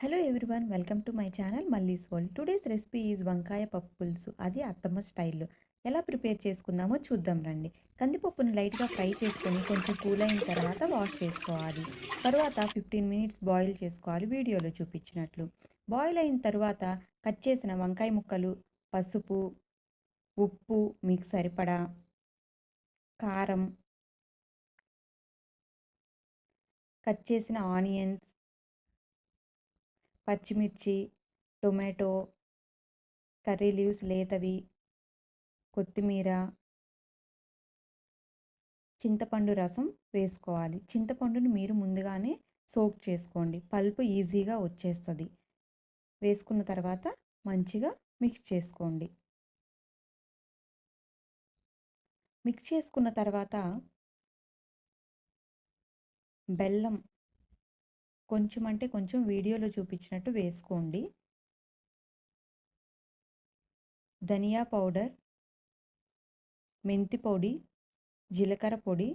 Hello everyone welcome to my channel Malli's world today's recipe is వంకాయ పప్పు పులుసు. అది అత్తమ్మ స్టైల్లో ఎలా ప్రిపేర్ చేసుకుందామో చూద్దాం రండి. కందిపప్పును లైట్గా ఫ్రై చేసుకొని కొంచెం కూల్ అయిన తర్వాత వాష్ చేసుకోవాలి. తర్వాత ఫిఫ్టీన్ మినిట్స్ బాయిల్ చేసుకోవాలి వీడియోలో చూపించినట్లు. బాయిల్ అయిన తర్వాత కట్ చేసిన వంకాయ ముక్కలు పసుపు ఉప్పు మీకు సరిపడా కారం కట్ చేసిన ఆనియన్స్ పచ్చిమిర్చి టొమాటో కర్రీ లీవ్స్ లేతవి కొత్తిమీర చింతపండు రసం వేసుకోవాలి. చింతపండుని మీరు ముందుగానే సోక్ చేసుకోండి. పల్పు ఈజీగా వచ్చేస్తుంది. వేసుకున్న తర్వాత మంచిగా మిక్స్ చేసుకోండి. మిక్స్ చేసుకున్న తర్వాత బెల్లం కొంచెం అంటే కొంచెం వీడియోలో చూపించినట్టు వేసుకోండి. ధనియా పౌడర్ మెంతి పొడి జీలకర్ర పొడి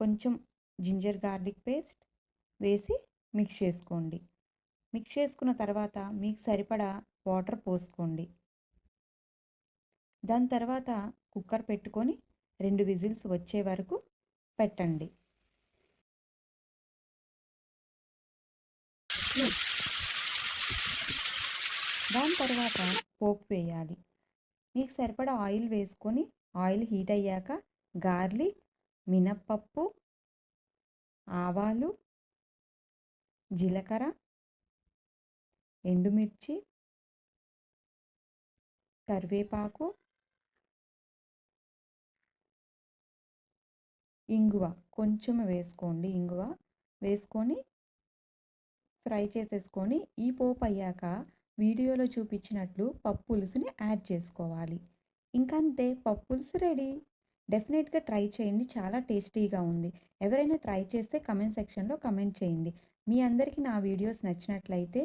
కొంచెం జింజర్ గార్లిక్ పేస్ట్ వేసి మిక్స్ చేసుకోండి. మిక్స్ చేసుకున్న తర్వాత మీకు సరిపడా వాటర్ పోసుకోండి. దాని తర్వాత కుక్కర్ పెట్టుకొని రెండు విజిల్స్ వచ్చే వరకు పెట్టండి. దాని తర్వాత పోపు వేయాలి. మీకు సరిపడా ఆయిల్ వేసుకొని ఆయిల్ హీట్ అయ్యాక గార్లిక్ మినప్పప్పు ఆవాలు జీలకర్ర ఎండుమిర్చి కరివేపాకు ఇంగువ. కొంచెం వేసుకోండి ఇంగువ. వేసుకొని ఫ్రై చేసేసుకొని ఈ పోపు అయ్యాక వీడియోలో చూపించినట్లు పప్పు పులుసుని యాడ్ చేసుకోవాలి. ఇంకంతే పప్పు పులుసు రెడీ. డెఫినెట్గా ట్రై చేయండి చాలా టేస్టీగా ఉంది. ఎవరైనా ట్రై చేస్తే కమెంట్ సెక్షన్లో కమెంట్ చేయండి. మీ అందరికీ నా వీడియోస్ నచ్చినట్లయితే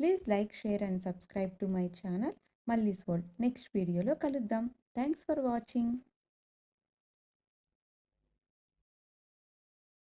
please like share and subscribe to my channel. Malli's world next వీడియోలో కలుద్దాం. Thanks for watching.